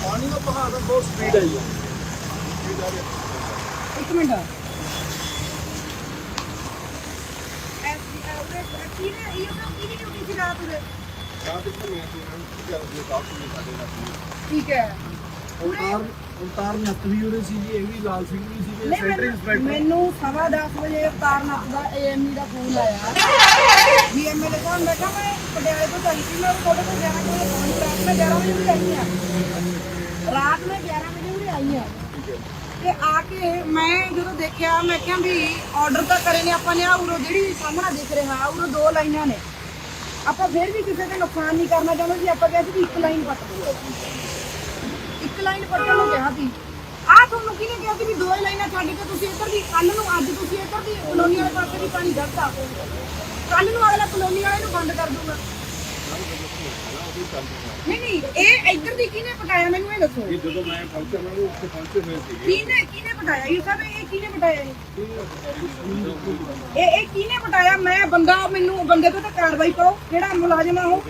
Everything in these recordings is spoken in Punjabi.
ਪਾਣੀ ਦਾ ਬਹਾਅ ਬਹੁਤ ਸਪੀਡ ਹੈ ਜੀ ਇੱਕ ਮਿੰਟ ਰਾਤ ਇੱਕ ਮੈਂ ਤੇ ਇਹਨਾਂ ਨੂੰ ਗੱਲ ਦੇ ਕਾਫੀ ਸਾਡੇ ਨਾਲ ਠੀਕ ਹੈ ਉਤਾਰ ਉਤਾਰ ਨੱਤ ਵੀ ਉਹਦੇ ਸੀ ਜੀ ਇਹ ਵੀ ਲਾਲ ਸਿੰਘ ਵੀ ਸੀਗੇ ਸੈਂਟਰ ਮੈਨੂੰ- ਇੰਸਪੈਕਟਰ ਮੈਨੂੰ ਸਵਾ 10 ਵਜੇ ਤਾਰਨਾਥ ਦਾ ਏਐਮਈ ਦਾ ਫੋਨ ਆਇਆ ਐਮਐਲਏ ਸਾਹਿਬ ਮੈਂ ਕਿਹਾ ਮੈਂ, ਪਟਿਆਲੇ ਤੋਂ ਚੱਲੀ ਸੀ, ਮੈਂ ਤੁਹਾਡੇ ਕੋਲ ਜਾਣਾ ਕੋਈ ਫੋਨ ਰਾਤ ਮੈਂ 11 ਵਜੇ ਵੀ ਆਈ ਹਾਂ। ਰਾਤ ਮੈਂ 11 ਵਜੇ ਵੀ ਆਈ ਹਾਂ। ਤੇ ਆ ਕੇ ਮੈਂ ਜਦੋਂ ਦੇਖਿਆ, ਮੈਂ ਕਿਹਾ ਵੀ ਆਰਡਰ ਤਾਂ ਕਰੇ ਨੇ ਆਪਾਂ ਨੇ ਆ ਉਰੋ ਜਿਹੜੀ ਸਾਹਮਣਾ ਦਿਖ ਰਿਹਾ ਉਰੋ ਦੋ ਲਾਈਨਾਂ ਨੇ। ਆਪਾਂ ਫਿਰ ਵੀ ਕਿਸੇ ਦਾ ਨੁਕਸਾਨ ਨਹੀਂ ਕਰਨਾ ਚਾਹੁੰਦੇ ਸੀ, ਆਪਾਂ ਕਹਿੰਦੇ ਸੀ ਇੱਕ ਲਾਈਨ ਪੱਟ ਦਿਓ। ਇੱਕ ਲਾਈਨ ਪੱਟਣ ਨੂੰ ਕਿਹਾ ਸੀ। ਆ ਤੁਹਾਨੂੰ ਕਿਹਨੇ ਕਿਹਾ ਸੀ ਵੀ ਦੋ ਲਾਈਨਾਂ ਛੱਡ ਕੇ ਤੁਸੀਂ ਇੱਧਰ ਦੀ ਕੱਲ ਨੂੰ ਅੱਜ ਤੁਸੀਂ ਇੱਧਰ ਦੀ ਕਲੋਨੀ ਵਾਲੇ ਪਾਸੇ ਦੀ ਪਾਣੀ ਕੱਢਤਾ ਕੱਲ ਨੂੰ ਅਗਲਾ ਕਲੋਨੀ ਵਾਲੇ ਨੂੰ ਬੰਦ ਕਰ ਦੂਗਾ। ਨਹੀਂ ਨਹੀਂ ਇਹ ਇੱਧਰ ਦੀ ਕਿਹਨੇ ਪਟਾਇਆ ਮੈਨੂੰ ਇਹ ਦੱਸੋ। ਇਹ ਜਦੋਂ ਮੈਂ ਪਹੁੰਚਿਆ ਮੈਂ ਉੱਥੇ ਪਹੁੰਚੇ ਹੋਏ ਸੀਗੇ। ਕਿਹਨੇ ਕਿਹਨੇ ਪਟਾਇਆ ਇਹ ਸਭ ਇਹ ਕਿਹਨੇ ਪਟਾਇਆ ਇਹ? ਇਹ ਇਹ ਕਿਹਨੇ ਪਟਾਇਆ ਮੈਂ ਬੰਦਾ ਮੈਨੂੰ ਬੰਦੇ ਤੋਂ ਤਾਂ ਕਾਰਵਾਈ ਕਰੋ। ਜਿਹੜਾ ਮੁਲਾਜ਼ਮ ਆ ਉਹ?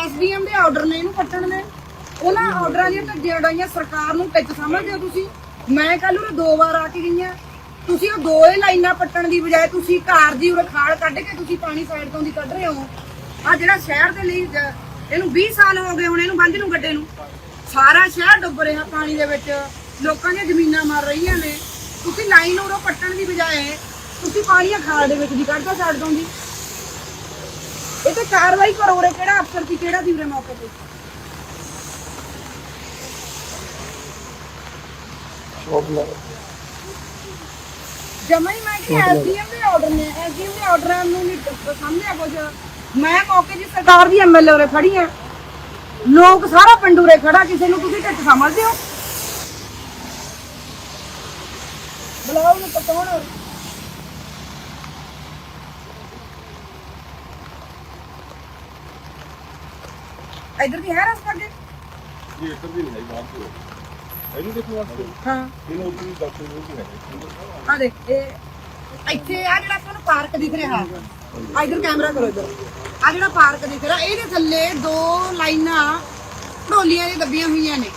ਐਸਡੀਐਮ ਦੇ ਆਰਡਰ ਨੇ ਇਹਨੂੰ ਕੱਟਣ ਦੇ। ਉਹਨਾਂ ਆਰਡਰਾਂ ਦੀਆਂ ਤਾਂ ਜਿਹੜੀਆਂ ਸਰਕਾਰ ਨੂੰ ਟਿੱਚ ਸਮਝਦੇ ਹੋ ਤੁਸੀਂ। ਮੈਂ ਕੱਲ ਉਹ ਦੋ ਵਾਰ ਆ ਕੇ ਗਈ ਆ ਤੁਸੀਂ ਉਹ ਦੋ ਹੀ ਲਾਈਨਾਂ ਪੱਟਣ ਦੀ ਬਜਾਏ ਤੁਸੀਂ ਘਰ ਦੀ ਉਰੇ ਖਾਲ ਕੱਢ ਕੇ ਤੁਸੀਂ ਪਾਣੀ ਸਾਈਡ ਤੋਂ ਦੀ ਕੱਢ ਰਹੇ ਹੋ। ਆ ਜਿਹੜਾ ਸ਼ਹਿਰ ਦੇ ਲਈ ਜ- ਇਹਨੂੰ 20 ਸਾਲ ਹੋ ਗਏ ਹੁਣ ਇਹਨੂੰ ਬੰਦ ਨੂੰ ਗੱਡੇ ਨੂੰ। ਸਾਰਾ ਸ਼ਹਿਰ ਡੁੱਬ ਰਿਹਾ ਪਾਣੀ ਦੇ ਵਿੱਚ। ਲੋਕਾਂ ਦੀਆਂ ਜ਼ਮੀਨਾਂ ਮਰ ਰਹੀਆਂ ਨੇ। ਤੁਸੀਂ ਲਾਈਨ ਉਰੋਂ ਪੱਟਣ ਦੀ ਬਜਾਏ ਤੁਸੀਂ ਪਾਣੀ ਆ ਖਾਲ ਦੇ ਵਿੱਚ ਦੀ ਕੱਢਦਾ ਸਾਈਡ ਤੋਂ ਦੀ ਇਹ ਤੇ ਕਾਰਵਾਈ ਕਰੋ ਉਰੇ ਕਿਹੜਾ ਅਫਸਰ ਸੀ ਕਿਹੜਾ ਦੀ ਉਰੇ ਮੌਕੇ ਤੇ? ਜਮਾ ਹੀ ਮੈਂ ਕਿ ਐਸਡੀਐਮ ਦੇ ਆਰਡਰ ਨੇ। ਐਸਡੀਐਮ ਦੇ ਆਰਡਰਾਂ ਨੂੰ ਨਹੀਂ ਸਮਝਿਆ ਕੁਝ ਮੈਂ ਮੌਕੇ ਦੀ ਸਰਕਾਰ ਦੀ ਐਮਐਲਏ ਉਰੇ ਖੜੀ ਆ ਲੋਕ ਸਾਰਾ ਪਿੰਡ ਉਰੇ ਖੜਾ ਕਿਸੇ ਨੂੰ ਤੁਸੀਂ ਢਿੱਟ ਸਮਝਦੇ ਹੋ। ਬੁਲਾਓ ਨੂੰ ਪਕਾਉਣ ਇਧਰ ਦੀ ਹੈ ਰਸਤਾ ਅੱਗੇ? ਜੀ ਇੱਧਰ ਵੀ ਨਹੀਂ ਹੈ ਬਾਹਰ ਤੋਂ ਇਹਨੂੰ ਦੇਖੋ ਵਾਸਤੇ ਹਾਂ। ਇਹਨੂੰ ਉੱਧਰ ਵੀ ਡਾਕਟਰ ਨੂੰ ਵੀ ਹੈ। ਆ ਦੇਖ ਇਹ ਇੱਥੇ ਆ ਜਿਹੜਾ ਤੁਹਾਨੂੰ ਪਾਰਕ ਦਿਖ ਰਿਹਾ। ਇਧਰ ਕੈਮਰਾ ਕਰੋ ਇਧਰ। ਆ ਜਿਹੜਾ ਪਾਰਕ ਦਿਖ ਰਿਹਾ, ਇਹਦੇ ਥੱਲੇ ਦੋ ਲਾਈਨਾਂ ਢੋਲੀਆਂ ਦੀਆਂ ਦੱਬੀਆਂ ਹੋਈਆਂ ਨੇ।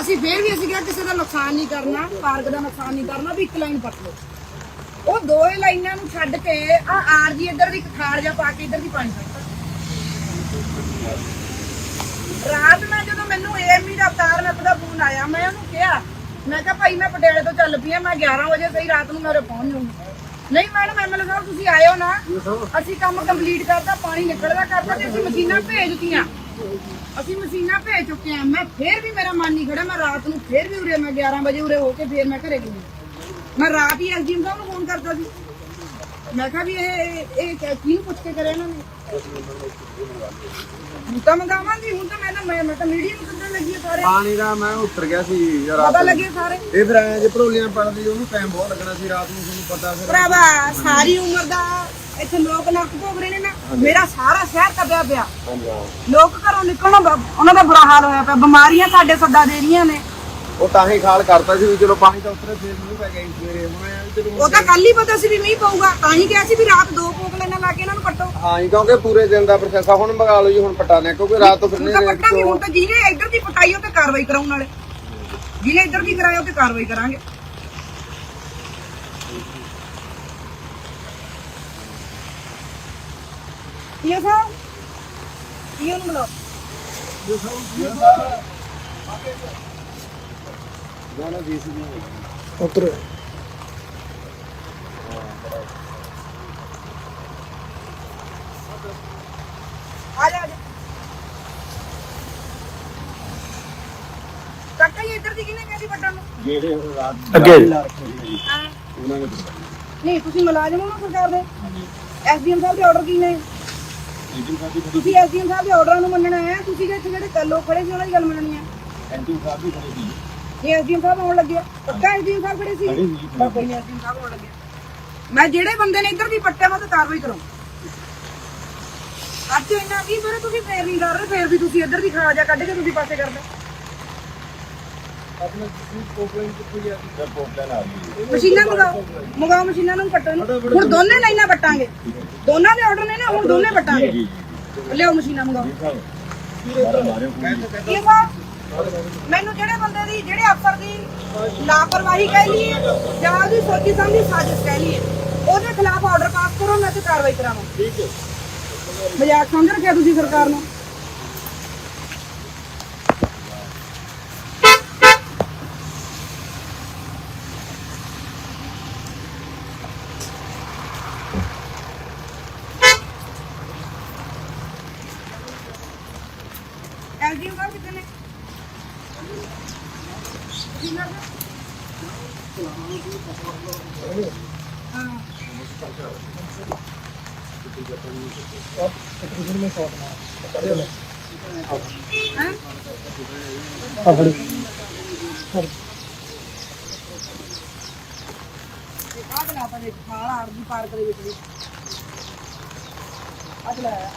ਅਸੀਂ ਫੇਰ ਵੀ ਅਸੀਂ ਕਿਹਾ ਕਿਸੇ ਦਾ ਨੁਕਸਾਨ ਨਹੀਂ ਕਰਨਾ, ਪਾਰਕ ਦਾ ਨੁਕਸਾਨ ਨਹੀਂ ਕਰਨਾ, ਵੀ ਇੱਕ ਲਾਈਨ ਪੱਟ ਲਓ। ਉਹ ਦੋਏ ਲਾਈਨਾਂ ਨੂੰ ਛੱਡ ਕੇ ਆ ਆਰਜੀ ਇੱਧਰ ਦੀ ਇੱਕ ਖਾੜ ਜਾ ਪਾ ਕੇ ਇੱਧਰ ਦੀ ਪਾਣੀ ਛੱਡਤਾ ਰਾਤ ਮੈਂ ਜਦੋਂ ਮੈਨੂੰ ਏਐਮਈ ਦਾ ਅਵਤਾਰ ਨੱਪ ਦਾ ਫੋਨ ਆਇਆ, ਮੈਂ ਉਹਨੂੰ ਕਿਹਾ, ਮੈਂ ਕਿਹਾ ਭਾਈ ਮੈਂ ਪਟਿਆਲੇ ਤੋਂ ਚੱਲ ਪਈ ਆ, ਮੈਂ 11 ਵਜੇ ਸਹੀ ਰਾਤ ਨੂੰ ਮੇਰੇ ਪਹੁੰਚ ਜਾਊਂਗੀ। ਨਹੀਂ ਮੈਡਮ ਐਮਐਲਏ ਸਾਹਿਬ ਤੁਸੀਂ ਆਇਓ ਨਾ। ਅਸੀਂ ਕੰਮ ਕੰਪਲੀਟ ਕਰਤਾ ਪਾਣੀ ਨਿਕਲਦਾ ਕਰਤਾ ਤੇ ਅਸੀਂ ਮਸ਼ੀਨਾਂ ਭੇਜ ਦਿੱਤੀਆਂ ਅਸੀਂ ਮਸ਼ੀਨਾਂ ਭੇਜ ਚੁੱਕੇ ਆ ਮੈਂ ਫੇਰ ਵੀ ਮੇਰਾ ਮਨ ਨਹੀਂ ਖੜਾ ਮੈਂ ਰਾਤ ਨੂੰ ਫੇਰ ਵੀ ਉਰੇ ਮੈਂ 11 ਵਜੇ ਉਰੇ ਹੋ ਕੇ ਫੇਰ ਮੈਂ ਘਰੇ ਗਈ। ਮੈਂ ਰਾਤ ਹੀ ਐਸਡੀਐਮ ਸਾਹਿਬ ਨੂੰ ਫੋਨ ਕਰਤਾ ਸੀ। ਮੈਂ ਕਿਹਾ ਵੀ ਇਹ ਇਹ ਕਿਹਨੂੰ ਪੁੱਛ ਕੇ ਕਰਿਆ ਇਹਨਾਂ ਨੇ? ਹੁਣ ਤਾਂ ਮੰਗਾਵਾਂਗੀ ਹੁਣ ਤਾਂ ਮੈਂ ਤਾਂ ਮੈਂ ਮੈਂ ਤਾਂ ਮੀਡੀਆ ਨੂੰ ਕੱਢਣ ਲੱਗੀ ਆ ਸਾਰੇ। ਪਾਣੀ ਦਾ ਮੈਂ ਉੱਤਰ ਗਿਆ ਸੀ ਯਾਰ ਪਤਾ ਲੱਗੇ ਸਾਰੇ। ਇਹ ਫਿਰ ਐ ਜੇ ਭੜੋਲੀਆਂ ਪੜਦੀ ਉਹਨੂੰ ਟਾਈਮ ਬਹੁਤ ਲੱਗਣਾ ਸੀ ਰਾਤ ਨੂੰ ਤੁਹਾਨੂੰ ਪਤਾ ਫਿਰ। ਭਰਾਵਾ ਸਾਰੀ ਉਮਰ ਦਾ ਇੱਥੇ ਲੋਕ ਨਰਕ ਭੋਗ ਰਹੇ ਨੇ ਨਾ। ਮੇਰਾ ਸਾਰਾ ਸ਼ਹਿਰ ਤਪਿਆ ਪਿਆ। ਲੋਕ ਘਰੋਂ ਨਿਕਲਣਾ ਬ- ਉਹਨਾਂ ਦਾ ਬੁਰਾ ਹਾਲ ਹੋਇਆ ਪਿਆ। ਬਿਮਾਰੀਆਂ ਸਾਡੇ ਸੱਦਾ ਦੇ ਰਹੀਆਂ ਨੇ। ਉਹ ਤਾਂ ਹੀ ਖਾਲ ਕਰਤਾ ਸੀ ਵੀ ਚਲੋ ਪਾਣੀ ਤਾਂ ਉਤਰੇ ਫੇਰ ਨਹੀਂ ਪੈ ਗਿਆ ਸੀ ਸਵੇਰੇ। ਹੁਣ ਵੀ ਚਲੋ ਉਹ ਤਾਂ ਕੱਲ ਹੀ ਪਤਾ ਸੀ ਵੀ ਮੀਂਹ ਪਊਗਾ ਤਾਂ ਹੀ ਕਿਹਾ ਸੀ ਵੀ ਰਾਤ ਦੋ ਭੋਗ ਲੈਣਾ ਲਾ ਕੇ ਇਹਨਾਂ ਨੂੰ ਕੱਟੋ। ਹਾਂ ਜੀ ਕਿਉਂਕਿ ਪੂਰੇ ਦਿਨ ਦਾ ਪ੍ਰੋਸੈਸ ਆ ਹੁਣ ਮੰਗਾ ਲਓ ਜੀ ਹੁਣ ਪਟਾ ਲਿਆ ਕਿਉਂਕਿ ਰਾਤ ਤੋਂ ਫਿਰ ਹੁਣ ਤਾਂ ਨਹੀਂ ਹੁਣ ਤਾਂ ਜਿਹਨੇ ਇੱਧਰ ਦੀ ਪਟਾਈ ਉਹ ਤੇ ਕਾਰਵਾਈ ਕਰਾਉਣ ਵਾਲੇ। ਜਿਹਨੇ ਇੱਧਰ ਦੀ ਕਰਾਇਆ ਉਹ ਤੇ ਕਾਰਵਾਈ ਕਰਾਂਗੇ। ਇਹ ਸਾਹਿਬ ਇਹ ਨੂੰ ਬੁਲਾਓ? ਉਤਰ ਜਾ ਕਾਕਾ ਇਹ ਇੱਧਰ ਦੀ ਕਿਹਨੇ ਕਿਹਾ ਸੀ ਪੱਟਣ ਨੂੰ? ਜਿਹੜੇ ਉਹ ਰਾਤ ਅੱਗੇ। ਹਾਂ। ਉਹਨਾਂ ਨੇ ਨਹੀਂ ਤੁਸੀਂ ਮੁਲਾਜ਼ਮ ਹੋ ਨਾ ਸਰਕਾਰ ਦੇ? ਐਸਡੀਐਮ ਸਾਹਿਬ ਦੇ ਆਰਡਰ ਕੀ ਨੇ? ਐਂਟੀ ਸਾਹਿਬ ਦੀ ਤੁਸੀਂ ਐਸਡੀਐਮ ਸਾਹਿਬ ਦੇ ਆਰਡਰਾਂ ਨੂੰ ਮੰਨਣਾ ਹੈ। ਤੁਸੀਂ ਕਿ ਇੱਥੇ ਜਿਹੜੇ ਕੱਲੋ ਖੜੇ ਸੀ ਉਹਨਾਂ ਦੀ ਗੱਲ ਮੰਨਣੀ ਹੈ। ਐਂਟੀ ਸਾਹਿਬ ਦੀ ਖੜੀ ਸੀ। ਇਹ ਐਸਡੀਐਮ ਸਾਹਿਬ ਆਉਣ ਲੱਗਿਆ ਪੱਕਾ ਐਸਡੀਐਮ ਸਾਹਿਬ ਖੜੇ ਸੀ। ਬਸ ਕੋਈ ਨਹੀਂ ਐਸਡੀਐਮ ਸਾਹਿਬ ਆਉਣ ਲੱਗਿਆ ਮੈਂ ਜਿਹੜੇ ਬੰਦੇ ਨੇ ਇੱਧਰ ਦੀ ਪੱਟਿਆ ਮੈਂ ਤੇ ਕਾਰਵਾਈ ਕਰਾਂ ਅੱਜ ਇੰਨਾ ਕੀ ਫਿਰ ਤੁਸੀਂ ਫੇਰ ਨਹੀਂ ਕਰ ਰਹੇ ਫੇਰ ਵੀ ਤੁਸੀਂ ਇੱਧਰ ਦੀ ਖਾ ਜਾ ਕੱਢ ਕੇ ਤੁਸੀਂ ਪਾਸੇ ਕਰਦੇ। ਆਪਣੇ ਤੁਸੀਂ ਪ੍ਰੋਬਲਮ ਕਿੱਥੇ ਗਿਆ ਸੀ ਪ੍ਰੋਬਲਮ ਆ ਗਈ ਮਸ਼ੀਨਾਂ ਮੰਗਾਓ ਮੰਗਾਓ ਮਸ਼ੀਨਾਂ ਨੂੰ ਕੱਟਣ ਨੂੰ। ਹੁਣ ਦੋਨੇ ਲਾਈਨਾਂ ਪੱਟਾਂਗੇ। ਦੋਨਾਂ ਦੇ ਆਰਡਰ ਨੇ ਨਾ ਹੁਣ ਦੋਨੇ ਵਟਾਂਗੇ ਲਿਆਓ ਮਸ਼ੀਨਾਂ ਮੰਗਾਓ। ਇਹ ਸਾਹਿਬ ਮੈਨੂੰ ਜਿਹੜੇ ਬੰਦੇ ਦੀ ਜਿਹੜੇ ਅਫਸਰ ਦੀ ਲਾਪਰਵਾਹੀ ਕਹਿ ਲਈਏ ਜਾਂ ਉਹਦੀ ਸੋਚੀ ਸਮਝੀ ਸਾਜ਼ਿਸ਼ ਕਹਿ ਲਈਏ ਉਹਦੇ ਖਿਲਾਫ ਆਰਡਰ ਪਾਸ ਕਰੋ ਮੈਂ ਤੇ ਕਾਰਵਾਈ ਕਰਾਵਾਂ। ਠੀਕ ਹੈ। ਮਜ਼ਾਕ ਸਮਝ ਰੱਖਿਆ ਤੁਸੀਂ ਸਰਕਾਰ ਨੂੰ? ਐਲਡੀਐਮ ਸਾਹਿਬ ਕਿੱਥੇ ਨੇ ਜੀ ਨਾ ਹਾਂ ਹੈਂ? ਇਹ ਕਾਹ ਬਣਾ ਪਾ ਦੇ ਖਾਲਾ ਆਰਜੀ ਪਾਰਕ ਦੇ ਵਿੱਚ ਵੀ ਅਗਲਾ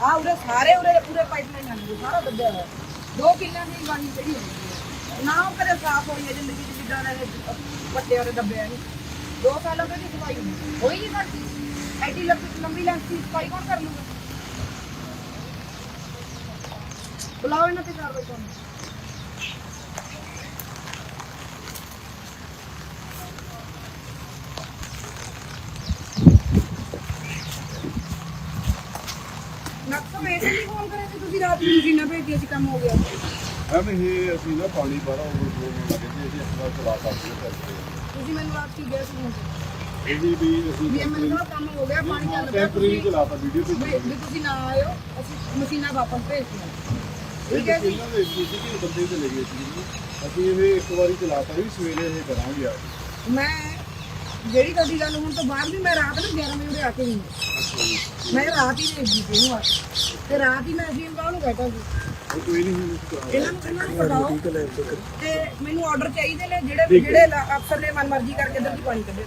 ਆ ਉਰੇ ਸਾਰੇ ਉਰੇ ਪੂਰੇ ਪਾਈਪਲਾਈਨ ਆਉਂਦੇ ਸਾਰਾ ਦੱਬਿਆ ਹੋਇਆ। ਦੋ ਕਿੱਲਿਆਂ ਦੀ ਪਾਣੀ ਚੜੀ ਹੋਈ। ਹੈ। ਨਾ ਉਹ ਕਦੇ ਸਾਫ਼ ਹੋਈ ਹੈ ਜ਼ਿੰਦਗੀ ਚ ਜਿੱਦਾਂ ਦੇ ਵੱਡੇ ਉਹਦੇ ਦੱਬਿਆ ਨਹੀਂ ਦੋ ਸਾਲਾਂ ਤੋਂ ਦੀ ਸਫ਼ਾਈ ਹੋਈ ਨਹੀਂ ਕਰਦੀ ਐਡੀ ਲੰਬੀ ਲੰਬੀ ਲੰਬੀ ਸਫ਼ਾਈ ਕੌਣ ਕਰ ਲੂਗਾ? ਬੁਲਾਓ ਇਹਨਾਂ ਤੇ ਕਾਰਵਾਈ ਕਰੋ ਨਕਸਮ ਐਸੇ ਨਹੀਂ ਫੋਨ ਕਰੇ ਕਿ ਤੁਸੀਂ ਰਾਤ ਨੂੰ ਮਸ਼ੀਨਾਂ ਭੇਜੀਆਂ ਸੀ, ਕੰਮ ਹੋ ਗਿਆ। ਐਵੇਂ ਇਹ ਅਸੀਂ ਨਾ ਪਾਣੀ ਬਾਹਰ ਓਵਰਫਲੋ ਹੋਣ ਲੱਗੇ ਜੀ ਅਸੀਂ ਅਖਬਾਰ ਚਲਾ ਸਕਦੇ ਤੁਸੀਂ ਮੈਨੂੰ ਰਾਤ ਕੀ ਗਿਆ ਸੀ ਫੋਨ ਤੇ ਇਹ ਵੀ ਅਸੀਂ ਇਹ ਮੈਨੂੰ ਕਹਿੰਦਾ ਕੰਮ ਹੋ ਗਿਆ ਪਾਣੀ ਚੱਲ ਪਿਆ ਟੈਂਪਰੇਰੀ ਤੁਸੀਂ ਚਲਾਤਾ ਵੀਡੀਓ ਤੇ। ਵੀ ਵੀ ਤੁਸੀਂ ਨਾ ਆਇਓ ਅਸੀਂ ਮਸ਼ੀਨਾਂ ਵਾਪਸ ਭੇਜਤੀਆਂ ਠੀਕ ਹੈ ਜੀ? ਇਹਨਾਂ ਦੇ ਸੀ ਕਿ ਬੰਦੇ ਤੇ ਲੈ ਗਏ ਸੀ। ਜੀ। ਅਸੀਂ ਇਹ ਇੱਕ ਵਾਰੀ ਚਲਾਤਾ ਵੀ ਸਵੇਰੇ ਇਹ ਕਰਾਂਗੇ ਆ ਮੈਂ ਜਿਹੜੀ ਤੁਹਾਡੀ ਗੱਲ ਹੋਣ ਤੋਂ ਬਾਅਦ ਵੀ ਮੈਂ ਰਾਤ ਨੂੰ 11 ਵਜੇ ਉਰੇ ਆ ਕੇ ਗਈ ਹਾਂ। ਮੈਂ ਰਾਤ ਹੀ ਦੇਖ ਗਈ ਸੀ। ਤੇ ਰਾਤ ਹੀ ਮੈਂ ਅਸੀਂ ਕਾਹ ਨੂੰ ਬੈਠਾ ਸੀ। ਇਹਨਾਂ ਨੂੰ ਇਹਨਾਂ ਨੂੰ ਪਤਾਓ ਤੇ ਮੈਨੂੰ ਆਰਡਰ ਚਾਹੀਦੇ ਨੇ ਜਿਹੜੇ ਜਿਹੜੇ ਅਫਸਰ ਨੇ ਮਨਮਰਜ਼ੀ ਕਰਕੇ ਇੱਧਰ ਦੀ ਪਾਣੀ ਕੱਢੇ।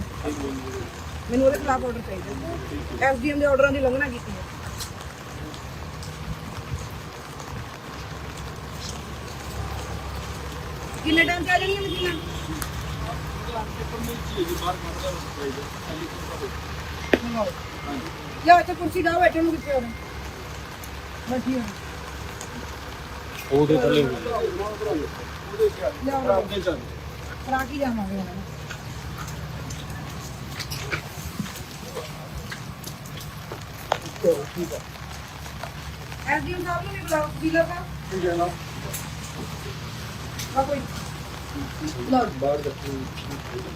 ਮੈਨੂੰ ਉਹਦੇ ਖਿਲਾਫ ਆਰਡਰ ਚਾਹੀਦੇ ਐਸਡੀਐਮ ਦੇ ਆਰਡਰਾਂ ਦੀ ਉਲੰਘਣਾ ਕੀਤੀ ਹੈ। ਕਿੰਨੇ ਟਾਈਮ ਚ ਆ ਜਾਣੀਆਂ ਮਸ਼ੀਨਾਂ? ਲਿਆ ਇੱਥੇ ਕੁਰਸੀ ਡਾ ਬੈਠੇ ਨੂੰ ਕਿੱਥੇ ਹੋਣਾ ਬੈਠੀ ਹੋ ਉਹਦੇ ਥੱਲੇ ਲਿਆ ਕਰਾ ਕੇ ਜਾਵਾਂਗੇ ਉਹਨਾਂ ਨੂੰ ਐਸਡੀਐਮ ਸਾਹਿਬ ਨੂੰ ਵੀ ਬੁਲਾਓ ਡੀਲਰ ਦਾ ਆ ਕੋਈ। ਲਓ